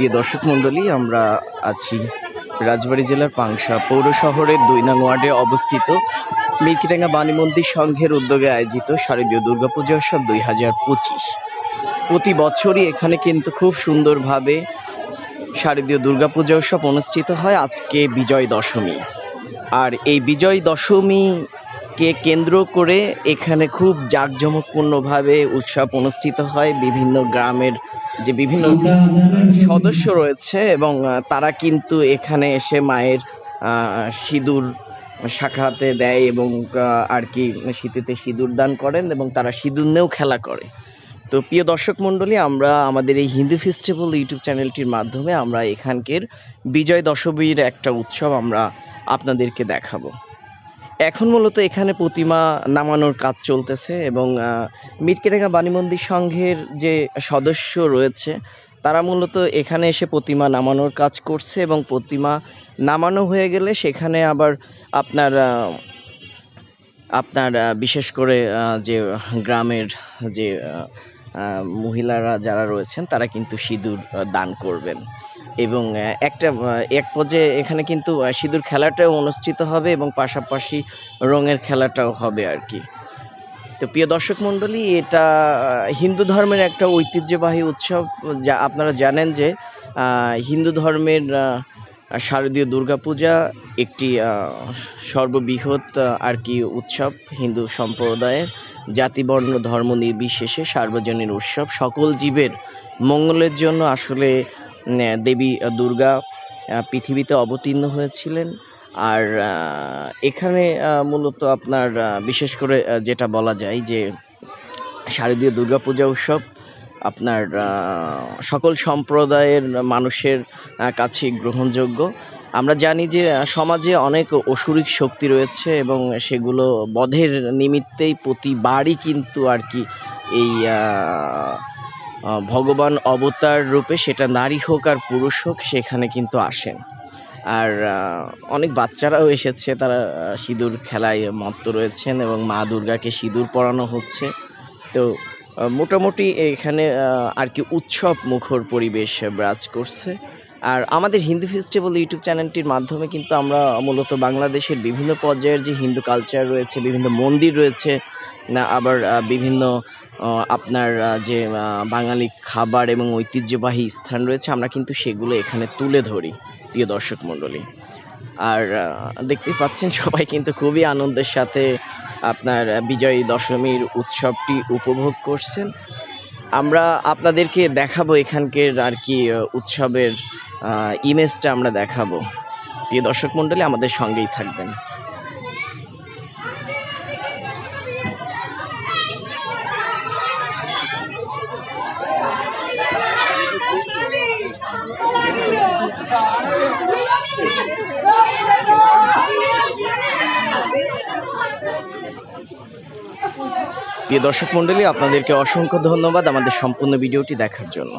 প্রিয় দর্শক মণ্ডলী, আমরা আছি রাজবাড়ী জেলার পাংশা পৌর শহরের দুই নং ওয়ার্ডে অবস্থিত মিরকিটাঙ্গা বাণী মন্দির সংঘের উদ্যোগে আয়োজিত শারদীয় দুর্গাপূজা উৎসব দুই হাজার পঁচিশ। প্রতি বছরই এখানে কিন্তু খুব সুন্দরভাবে শারদীয় দুর্গাপূজা উৎসব অনুষ্ঠিত হয় আজকে বিজয় দশমী। আর এই বিজয় দশমীকে কেন্দ্র করে এখানে খুব জাঁকজমকপূর্ণভাবে উৎসব অনুষ্ঠিত হয় বিভিন্ন গ্রামের যে বিভিন্ন সদস্য রয়েছে এবং তারা কিন্তু এখানে এসে মায়ের সিঁদুর শাখাতে দেয় এবং আর কি শীতেতে সিঁদুর দান করেন এবং তারা সিঁদুর নিয়েও খেলা করে। তো প্রিয় দর্শক মণ্ডলী, আমরা আমাদের এই হিন্দু ফেস্টিভ্যাল ইউটিউব চ্যানেলটির মাধ্যমে আমরা এখানকার বিজয় দশমীর একটা উৎসব আমরা আপনাদেরকে দেখাবো। এখন মূলত এখানে প্রতিমা নামানোর কাজ চলতেছে এবং আহ, মিটকেরেগা বাণী মন্দির সংঘের যে সদস্য রয়েছে তারা মূলত এখানে এসে প্রতিমা নামানোর কাজ করছে এবং প্রতিমা নামানো হয়ে গেলে সেখানে আবার আপনার আপনার বিশেষ করে যে গ্রামের যে মহিলারা যারা রয়েছেন তারা কিন্তু সিঁদুর দান করবেন। এবং একটা এক পর্যায়ে এখানে কিন্তু সিঁদুর খেলাটাও অনুষ্ঠিত হবে এবং পাশাপাশি রঙের খেলাটাও হবে আর কি। তো প্রিয় দর্শক মণ্ডলী, এটা হিন্দু ধর্মের একটা ঐতিহ্যবাহী উৎসব, যা আপনারা জানেন যে হিন্দু ধর্মের শারদীয় দুর্গাপূজা একটি সর্ববৃহৎ আর কি উৎসব হিন্দু সম্প্রদায়ের জাতিবর্ণ ধর্ম নির্বিশেষে সার্বজনীন উৎসব। সকল জীবের মঙ্গলের জন্য আসলে দেবী দুর্গা পৃথিবীতে অবতীর্ণ হয়েছিলেন। আর এখানে মূলত আপনার বিশেষ করে যেটা বলা যায় যে শারদীয় দুর্গাপূজা উৎসব আপনার সকল সম্প্রদায়ের মানুষের কাছে গ্রহণযোগ্য। আমরা জানি যে সমাজে অনেক অসুরিক শক্তি রয়েছে এবং সেগুলো বধের নিমিত্তেই প্রতিবারই কিন্তু আর কি এই ভগবান অবতার রূপে সেটা নারী হোক আর পুরুষ হোক সেখানে কিন্তু আসেন। আর অনেক বাচ্চারাও এসেছে, তারা সিঁদুর খেলায় মত্ত রয়েছেন এবং মা দুর্গাকে সিঁদুর পরানো হচ্ছে। তো মোটামুটি এখানে আর কি উৎসব মুখর পরিবেশ বিরাজ করছে। আর আমাদের হিন্দু ফেস্টিভ্যাল ইউটিউব চ্যানেলটির মাধ্যমে কিন্তু আমরা মূলত বাংলাদেশের বিভিন্ন পর্যায়ের যে হিন্দু কালচার রয়েছে, বিভিন্ন মন্দির রয়েছে, না, আবার বিভিন্ন আপনার যে বাঙালি খাবার এবং ঐতিহ্যবাহী স্থান রয়েছে, আমরা কিন্তু সেগুলো এখানে তুলে ধরি, প্রিয় দর্শক মণ্ডলী। আর দেখতে পাচ্ছেন সবাই কিন্তু খুবই আনন্দের সাথে আপনার বিজয়ী দশমীর উৎসবটি উপভোগ করছেন। আমরা আপনাদেরকে দেখাবো এখানকার আর কি উৎসবের ইমেজটা আমরা দেখাবো। প্রিয় দর্শক মণ্ডলী, আমাদের সঙ্গেই থাকবেন। প্রিয় দর্শক মণ্ডলী, আপনাদেরকে অসংখ্য ধন্যবাদ আমাদের সম্পূর্ণ ভিডিওটি দেখার জন্য।